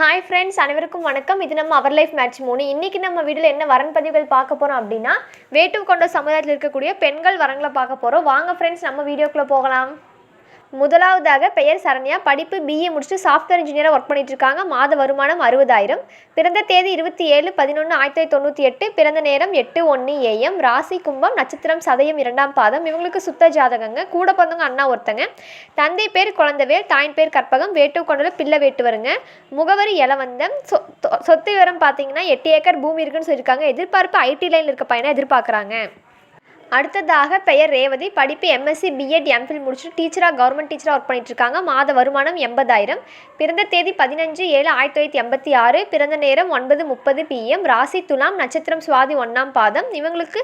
Hi friends அனைவருக்கும் வணக்கம். இது நம்ம அவர் லைஃப் மேட்ச் மூணு. இன்றைக்கி நம்ம வீடியோவில் என்ன வரன் பதிவுகள் பார்க்க போகிறோம் அப்படின்னா வேட்டு கொண்ட சமுதாயத்தில் இருக்கக்கூடிய பெண்கள் வரங்களை பார்க்க போகிறோம் வாங்க ஃப்ரெண்ட்ஸ் நம்ம வீடியோக்குள்ளே போகலாம். முதலாவதாக பெயர் சரண்யா. படிப்பு பிஏ முடிச்சுட்டு சாஃப்ட்வேர் இன்ஜினியராக ஒர்க் பண்ணிட்டு இருக்காங்க மாத வருமானம் அறுபதாயிரம். பிறந்த தேதி இருபத்தி ஏழு பதினொன்று ஆயிரத்தி தொள்ளாயிரத்தி தொண்ணூற்றி எட்டு. பிறந்த நேரம் எட்டு ஒன்று ஏஎம் ராசி கும்பம் நட்சத்திரம் சதயம் இரண்டாம் பாதம். இவங்களுக்கு சுத்த ஜாதகங்க. கூட பிறந்தவங்க அண்ணா ஒருத்தங்க. தந்தை பேர் குழந்தவேல் தாயின் பேர் கற்பகம். வேட்டு கொண்டல பிள்ளை வேட்டு வருங்க முகவரி இலவந்தம் சொ தொ- சொத்து விவரம் பார்த்தீங்கன்னா எட்டு ஏக்கர் பூமி இருக்குன்னு சொல்லியிருக்காங்க. எதிர்பார்ப்பு ஐடி லைனில் இருக்க பையனை எதிர்பார்க்குறாங்க. அடுத்ததாக பெயர் ரேவதி படிப்பு எம்எஸ்சி பிஎட் எம்ஃபில் முடிச்சுட்டு டீச்சராக கவர்மெண்ட் டீச்சராக ஒர்க் பண்ணிட்டு இருக்காங்க. மாத வருமானம் எண்பதாயிரம். பிறந்த தேதி பதினஞ்சு ஏழு ஆயிரத்தி தொள்ளாயிரத்தி எண்பத்தி ஆறு. பிறந்த நேரம் ஒன்பது முப்பது பிஎம் ராசி துலாம் நட்சத்திரம் சுவாதி ஒன்றாம் பாதம். இவங்களுக்கு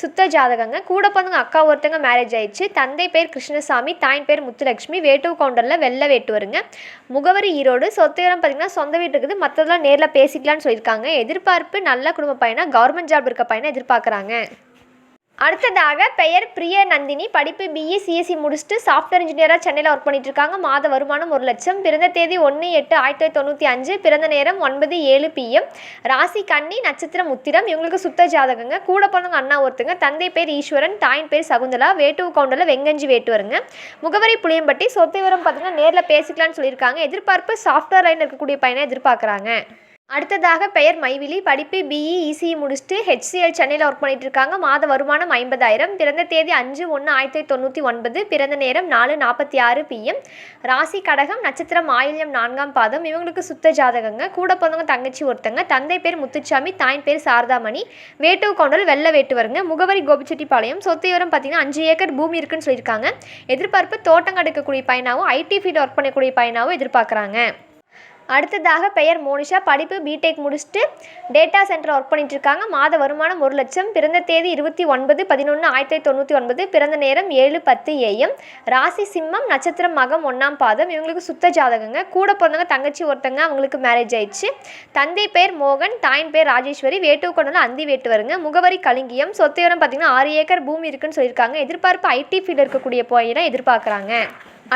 சுத்த ஜாதகங்க. கூட பிறந்தவங்க அக்கா ஒருத்தங்க மேரேஜ் ஆயிடுச்சு. தந்தை பேர் கிருஷ்ணசாமி தாயின் பேர் முத்துலட்சுமி. வேட்டு கவுண்டரில் வெள்ளை வேட்டு வருங்க முகவரி ஈரோடு. சொத்து பார்த்தீங்கன்னா சொந்த வீடு இருக்குது. மற்றதெல்லாம் நேரில் பேசிக்கலாம்னு சொல்லியிருக்காங்க. எதிர்பார்ப்பு நல்ல குடும்ப பையனாக கவர்மெண்ட் ஜாப் இருக்க பையனை எதிர்பார்க்குறாங்க. அடுத்ததாக பெயர் பிரிய நந்தினி. படிப்பு பிஇ சிஎஸ்சி முடிச்சுட்டு சாஃப்ட்வேர் இன்ஜினியராக சென்னையில் ஒர்க் பண்ணிட்டு இருக்காங்க. மாத வருமானம் ஒரு லட்சம். பிறந்த தேதி ஒன்று எட்டு ஆயிரத்தி தொள்ளாயிரத்தி தொண்ணூற்றி அஞ்சு. பிறந்த நேரம் ஒன்பது ஏழு பிஎம் ராசி கன்னி நட்சத்திரம் உத்திரம். இவங்களுக்கு சுத்த ஜாதகங்க. கூட பிறந்தவங்க அண்ணா ஒருத்தங்க. தந்தை பேர் ஈஸ்வரன். தாயின் பேர் சகுந்தலா. வேட்டு கவுண்டரில் வெங்கஞ்சி வேட்டு வருங்க முகவரி புளியம்பட்டி. சொத்து விவரம் பார்த்தீங்கன்னா நேரில் பேசிக்கலாம்னு சொல்லியிருக்காங்க. எதிர்பார்ப்பு சாஃப்ட்வேர் லைன் இருக்கக்கூடிய பையனை எதிர்பார்க்குறாங்க. அடுத்ததாக பெயர் மைவிலி. படிப்பு பிஇ இசிஇ முடிச்சுட்டு ஹெச்சிஎல் சென்னையில் ஒர்க் பண்ணிட்டு இருக்காங்க மாத வருமானம் ஐம்பதாயிரம். பிறந்த தேதி அஞ்சு ஒன்று ஆயிரத்தி தொள்ளாயிரத்தி தொண்ணூற்றி ஒன்பது. பிறந்த நேரம் நாலு நாற்பத்தி ஆறு பிஎம் ராசி கடகம் நட்சத்திரம் ஆயில்யம் நான்காம் பாதம். இவங்களுக்கு சுத்த ஜாதகங்க. கூட பிறந்தவங்க தங்கச்சி ஒருத்தங்க. தந்தை பேர் முத்துச்சாமி தாயின் பேர் சாரதாமணி. வேட்டு கொண்டல் வெள்ள வேட்டு வருங்க முகவரி கோபிச்செட்டிப்பாளையம். சொத்து விவரம் பார்த்தீங்கன்னா அஞ்சு ஏக்கர் பூமி இருக்குன்னு சொல்லியிருக்காங்க. எதிர்பார்ப்பு தோட்டம் எடுக்கக்கூடிய பயனாகவும் ஐடி ஃபீல்டு ஒர்க் பண்ணக்கூடிய பயனாகவும் எதிர்பார்க்குறாங்க. அடுத்ததாக பெயர் மோனிஷா. படிப்பு பிடெக் முடிச்சுட்டு டேட்டா சென்டர் ஒர்க் பண்ணிகிட்ருக்காங்க மாத வருமானம் ஒரு லட்சம். பிறந்த தேதி இருபத்தி ஒன்பது பதினொன்று ஆயிரத்தி தொள்ளாயிரத்தி தொண்ணூற்றி ஒன்பது. பிறந்த நேரம் ஏழு பத்து ஏஎம் ராசி சிம்மம் நட்சத்திரம் மகம் ஒன்றாம் பாதம். இவங்களுக்கு சுத்த ஜாதகங்க. கூட பிறந்தவங்க தங்கச்சி ஒருத்தங்க அவங்களுக்கு மேரேஜ் ஆயிடுச்சு. தந்தை பேர் மோகன் தாயின் பேர் ராஜேஸ்வரி. வேட்டு கொண்டால அந்தி வேட்டு வருங்க முகவரி கலிங்கியம். சொத்து விவரம் பார்த்தீங்கன்னா ஆறு ஏக்கர் பூமி இருக்குன்னு சொல்லியிருக்காங்க. எதிர்பார்ப்பு ஐடி ஃபீல்டு இருக்கக்கூடிய போயிடம் எதிர்பார்க்குறாங்க.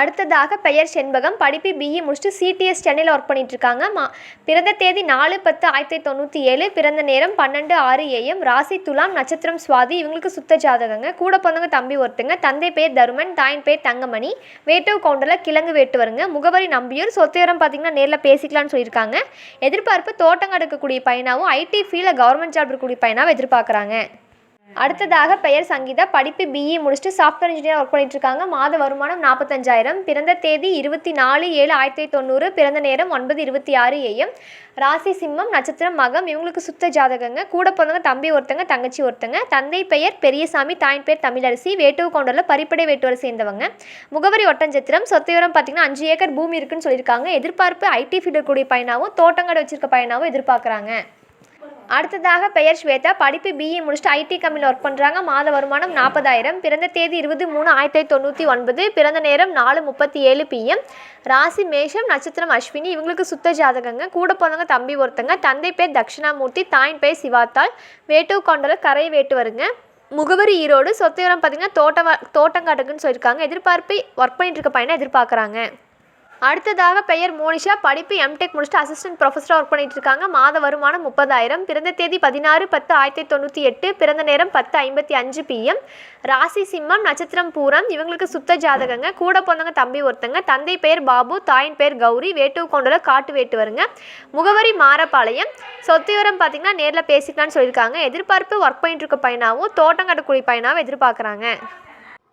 அடுத்ததாக பெயர் செண்பகம். படிப்பு பிஇ முடிச்சுட்டு சிடிஎஸ் சென்னையில் ஒர்க் பண்ணிட்டுருக்காங்க. மா பிறந்த தேதி நாலு பத்து ஆயிரத்தி தொண்ணூற்றி ஏழு பிறந்த நேரம் பன்னெண்டு ஆறு ஏஎம் ராசி துலாம் நட்சத்திரம் சுவாதி இவங்களுக்கு சுத்த ஜாதகங்க. கூட பிறந்தவங்க தம்பி ஒருத்தங்க தந்தை பேர் தருமன் தாயின் பேர் தங்கமணி. வேட்டு கவுண்டரில் கிழங்கு வேட்டு வருங்க முகவரி நம்பியூர் சொத்து பார்த்தீங்கன்னா நேரில் பேசிக்கலாம்னு சொல்லியிருக்காங்க. எதிர்பார்ப்பு தோட்டம் எடுக்கக்கூடிய பையனாகவும் ஐடி ஃபீல்டில் கவர்மெண்ட் ஜாப் இருக்கக்கூடிய பையனாகவும் எதிர்பார்க்குறாங்க. அடுத்ததாக பெயர் சங்கீதா. படிப்பு பிஇ முடிச்சுட்டு சாஃப்ட்வேர் இன்ஜினியர் ஒர்க் பண்ணிட்டு இருக்காங்க. மாத வருமானம் நாற்பத்தஞ்சாயிரம் பிறந்த தேதி இருபத்தி நாலு ஏழு ஆயிரத்தி தொண்ணூறு. பிறந்த நேரம் ஒன்பது இருபத்தி ஆறு ஏஎம் ராசி சிம்மம் நட்சத்திரம் மகம். இவங்களுக்கு சுத்த ஜாதகங்க. கூட பிறந்தவங்க தம்பி ஒருத்தங்க தங்கச்சி ஒருத்தங்க. தந்தை பெயர் பெரியசாமி தாயின் பேர் தமிழரசி. வேட்டுவ கவுண்டரில் பரிப்படை வேட்டுவரை சேர்ந்தவங்க. முகவரி ஒட்டஞ்சத்திரம். சொத்து விவரம் பார்த்தீங்கன்னா அஞ்சு ஏக்கர் பூமி இருக்குன்னு சொல்லியிருக்காங்க. எதிர்பார்ப்பு ஐடி ஃபீல்டு கூடிய பயனாகவும் தோட்டங்கடை வச்சிருக்க பயனாகவும் எதிர்பார்க்குறாங்க. அடுத்ததாக பெயர் ஸ்வேதா. படிப்பு பிஇ முடிச்சுட்டு ஐடி கம்பெனியில் ஒர்க் பண்ணுறாங்க மாத வருமானம் நாற்பதாயிரம். பிறந்த தேதி இருபது மூணு ஆயிரத்தி தொள்ளாயிரத்தி தொண்ணூற்றி ஒன்பது. பிறந்த நேரம் நாலு முப்பத்தி ஏழு பிஎம் ராசி மேஷம் நட்சத்திரம் அஸ்வினி. இவங்களுக்கு சுத்த ஜாதகங்க. கூட போனவங்க தம்பி ஒருத்தங்க. தந்தை பேர் தட்சிணாமூர்த்தி. தாயின் பேர் சிவாத்தாள். வேட்டு கொண்டல கரை வேட்டு வருங்க முகவரி ஈரோடு. சொத்து விவரம் பார்த்தீங்கன்னா தோட்டம் தோட்டங்காட்டுக்குன்னு சொல்லியிருக்காங்க. எதிர்பார்ப்பை ஒர்க் பண்ணிட்டு இருக்க பையனை எதிர்பார்க்குறாங்க. அடுத்ததாக பெயர் மோனிஷா. படிப்பு எம்டெக் முடிச்சுட்டு அசிஸ்டன்ட் ப்ரொஃபஸராக ஒர்க் பண்ணிட்டு இருக்காங்க மாத வருமானம் முப்பதாயிரம். பிறந்த தேதி பதினாறு பத்து ஆயிரத்தி தொண்ணூற்றி எட்டு. பிறந்த நேரம் பத்து ஐம்பத்தி அஞ்சு பிஎம் ராசி சிம்மம் நட்சத்திரம் பூரம். இவங்களுக்கு சுத்த ஜாதகங்க. கூட பிறந்தவங்க தம்பி ஒருத்தங்க. தந்தை பெயர் பாபு தாயின் பெயர் கௌரி. வேட்டு கொண்டல காட்டு வேட்டு வருங்க முகவரி மாரப்பாளையம். சொத்து விவரம் பார்த்தீங்கன்னா நேரில் பேசிக்கலாம்னு சொல்லியிருக்காங்க. எதிர்பார்ப்பு ஒர்க் பண்ணிட்டு இருக்க பையனாகவும் தோட்டம் கட்டக்கூடிய பையனாகவும் எதிர்பார்க்குறாங்க.